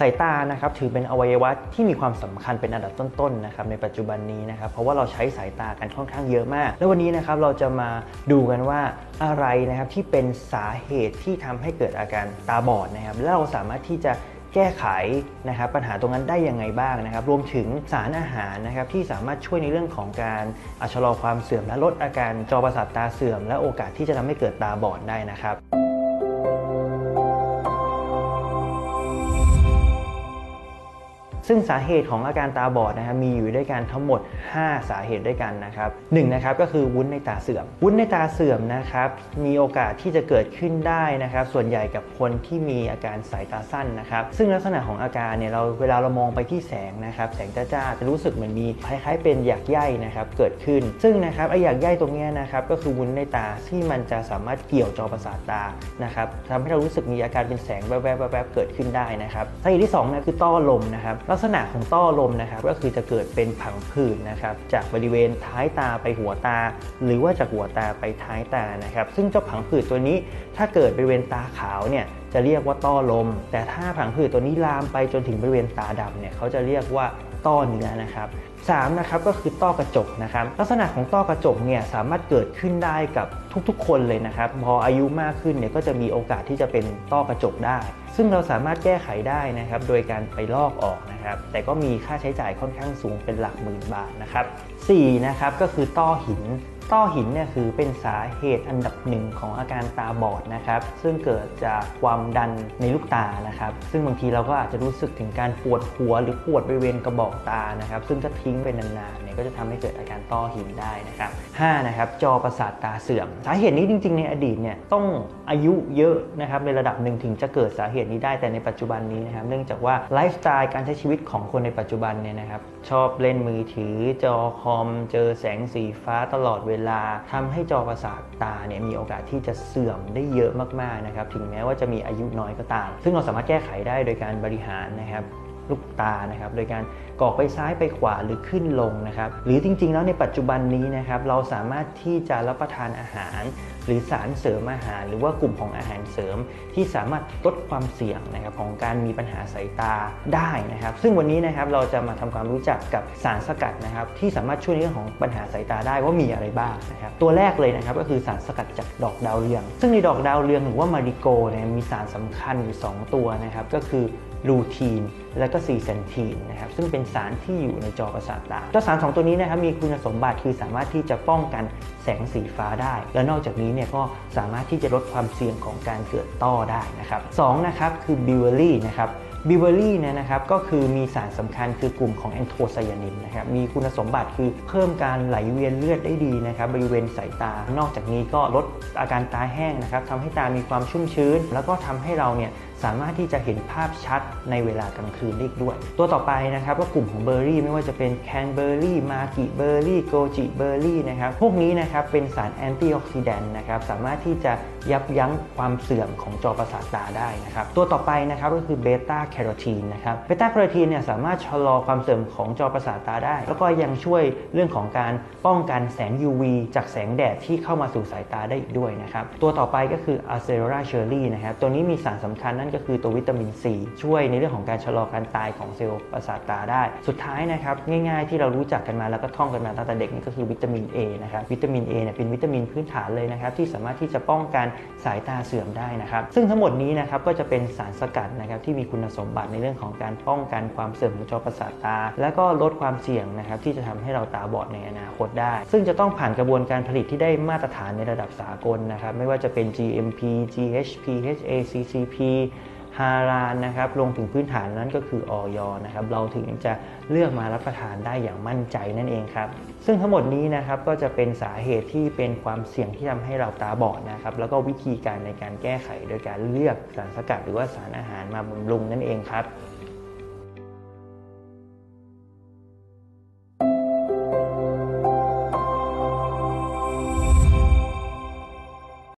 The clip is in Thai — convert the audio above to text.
สายตานะครับถือเป็นอวัยวะที่มีความสำคัญเป็นอันดับต้นๆนะครับในปัจจุบันนี้นะครับเพราะว่าเราใช้สายตากันค่อนข้างเยอะมาก แล้ววันนี้นะครับเราจะมาดูกันว่าอะไรนะครับที่เป็นสาเหตุที่ทำให้เกิดอาการตาบอดนะครับแล้วเราสามารถที่จะแก้ไขนะครับปัญหาตรงนั้นได้ยังไงบ้างนะครับ รวมถึงสารอาหารนะครับที่สามารถช่วยในเรื่องของการอะชะลอความเสื่อมและลดอาการจอประสาทตาเสื่อม และโอกาสที่จะทำให้เกิดตาบอดได้นะครับ ซึ่งสาเหตุของอาการตาบอดนะครับมีอยู่ด้วยกันทั้งหมด 5 สาเหตุด้วยกันนะครับหนึ่งนะครับก็คือวุ้นในตาเสื่อม วุ้นในตาเสื่อมนะครับมีโอกาสที่จะเกิดขึ้นได้นะครับ ส่วนใหญ่กับคนที่มีอาการสายตาสั้นนะครับ ซึ่งลักษณะของอาการเนี่ยเราเวลาเรามองไปที่แสงนะครับ แสงจ้าๆจะรู้สึกเหมือนมีคล้ายๆ เป็นหยักใยนะครับเกิดขึ้น ซึ่งนะครับไอหยักใยตรงนี้นะครับก็คือวุ้นในตาที่มันจะสามารถเกี่ยวจอประสาทตานะครับทำให้เรารู้สึกมีอาการเป็นแสงแวบๆเกิดขึ้นได้นะครับสาเหตุที่สองนะคือต้อลมนะครับลักษณะของต้อลมนะครับก็คือจะเกิดเป็นผังผืดนะครับจากบริเวณท้ายตาไปหัวตา หรือว่าจากหัวตาไปท้ายตานะครับ ซึ่งเจ้าผังผืดตัวนี้ถ้าเกิดบริเวณตาขาวเนี่ยจะเรียกว่าต้อลม แต่ถ้าผังผืดตัวนี้ลามไปจนถึงบริเวณตาดำเนี่ยเขาจะเรียกว่า ต้อเนื้อนะครับสามนะครับก็คือต้อกระจกนะครับลักษณะของต้อกระจกเนี่ยสามารถเกิดขึ้นได้กับทุกๆ คนเลยนะครับพออายุมากขึ้นเนี่ยก็จะมีโอกาสที่จะเป็นต้อกระจกได้ ซึ่งเราสามารถแก้ไขได้นะครับโดยการไปลอกออกนะครับแต่ก็มีค่าใช้จ่ายค่อนข้างสูงเป็นหลักหมื่นบาทนะครับ4นะครับก็คือต้อหิน ต้อหินเนี่ยคือเป็นสาเหตุอันดับหนึ่งของอาการตาบอดนะครับ ซึ่งเกิดจากความดันในลูกตานะครับ ซึ่งบางทีเราก็อาจจะรู้สึกถึงการปวดหัวหรือปวดบริเวณกระบอกตานะครับ ซึ่งถ้าทิ้งไปนานๆเนี่ยก็จะทำให้เกิดอาการต้อหินได้นะครับ5นะครับจอประสาทตาเสื่อม สาเหตุนี้จริง ๆ ในอดีตเนี่ยต้องอายุเยอะนะครับในระดับหนึ่งถึงจะเกิดสาเหตุนี้ได้แต่ในปัจจุบันนี้นะครับ เนื่องจากว่าไลฟ์สไตล์การใช้ชีวิตของคนในปัจจุบันเนี่ยนะครับชอบเล่นมือถือจอคอมเจอแสงสีฟ้าตลอดเวลาทำให้จอประสาทตาเนี่ยมีโอกาสที่จะเสื่อมได้เยอะมากๆนะครับถึงแม้ว่าจะมีอายุน้อยก็ตาม ซึ่งเราสามารถแก้ไขได้โดยการบริหารนะครับลูกตานะครับโดยการ กรอกไปซ้ายไปขวาหรือขึ้นลงนะครับหรือจริงๆ แล้วในปัจจุบันนี้นะครับเราสามารถที่จะรับประทานอาหาร หรือสารเสริมอาหาร หรือว่ากลุ่มของอาหารเสริม ที่สามารถลดความเสี่ยงนะครับของการมีปัญหาสายตาได้นะครับ ซึ่งวันนี้นะครับเราจะมาทำความรู้จักกับสารสกัดนะครับที่สามารถช่วยในเรื่องของปัญหาสายตาได้ว่ามีอะไรบ้างนะครับตัวแรกเลยนะครับก็คือสารสกัดจากดอกดาวเรือง ซึ่งในดอกดาวเรืองหรือว่ามาริโกเนี่ยมีสารสำคัญอยู่สองตัวนะครับก็คือลูทีนและก็ซีเซนทีนนะครับซึ่งเป็นสารที่อยู่ในจอประสาทตาเจ้าสารสองตัวนี้นะครับมีคุณสมบัติคือสามารถที่จะป้องกันแสงสีฟ้าได้ และนอกจากนี้เนี่ยก็สามารถที่จะลดความเสี่ยงของการเกิดต้อได้นะครับสองนะครับคือบิวเวอรี่นะครับบิวเวอรี่เนี่ยนะครับก็คือมีสารสำคัญคือกลุ่มของแอนโทไซยานินนะครับมีคุณสมบัติคือเพิ่มการไหลเวียนเลือดได้ดีนะครับบริเวณสายตา นอกจากนี้ก็ลดอาการตาแห้งนะครับทำให้ตามีความชุ่มชื้น แล้วก็ทำให้เราเนี่ย สามารถที่จะเห็นภาพชัดในเวลากลางคืนได้ด้วย ตัวต่อไปนะครับก็กลุ่มของเบอร์รี่ไม่ว่าจะเป็นแคนเบอร์รี่มากิเบอร์รี่โกจิเบอร์รี่นะครับพวกนี้นะครับเป็นสารแอนตี้ออกซิแดนต์นะครับสามารถที่จะยับยั้งความเสื่อมของจอประสาทตาได้นะครับตัวต่อไปนะครับก็คือเบต้าแคโรทีนนะครับเบต้าแคโรทีนเนี่ยสามารถชะลอความเสื่อมของจอประสาทตาได้ แล้วก็ยังช่วยเรื่องของการป้องกันแสง UV จากแสงแดดที่เข้ามาสู่สายตาได้อีกด้วยนะครับตัวต่อไปก็คืออะเซโรราเชอร์รี่นะครับตัวนี้มีสารสำคัญนั่นก็คือตัววิตามินซีช่วยในเรื่องของการชะลอการตายของเซลล์ประสาทตาได้ สุดท้ายนะครับง่ายๆที่เรารู้จักกันมาแล้วก็ท่องกันมาตั้งแต่เด็กนี่ก็คือวิตามิน A นะครับวิตามิน A เนี่ยเป็นวิตามินพื้นฐานเลยนะครับที่สามารถที่จะป้องกันสายตาเสื่อมได้นะครับซึ่งทั้งหมดนี้นะครับก็จะเป็นสารสกัดนะครับที่มีคุณสมบัติในเรื่องของการป้องกันความเสื่อมของจอประสาทตา และก็ลดความเสี่ยงนะครับที่จะทำให้เราตาบอดในอนาคตได้ ซึ่งจะต้องผ่านกระบวนการผลิตที่ได้มาตรฐานในระดับสากลนะครับไม่ว่าจะเป็น GMP GHP HACCP ฮารานนะครับลงถึงพื้นฐานนั้นก็คือออยนะครับเราถึงจะเลือกมารับประทานได้อย่างมั่นใจนั่นเองครับซึ่งทั้งหมดนี้นะครับก็จะเป็นสาเหตุที่เป็นความเสี่ยงที่ทำให้เราตาบอดนะครับแล้วก็วิธีการในการแก้ไขโดยการเลือกสารสกัดหรือว่าสารอาหารมาบำรุงนั่นเองครับ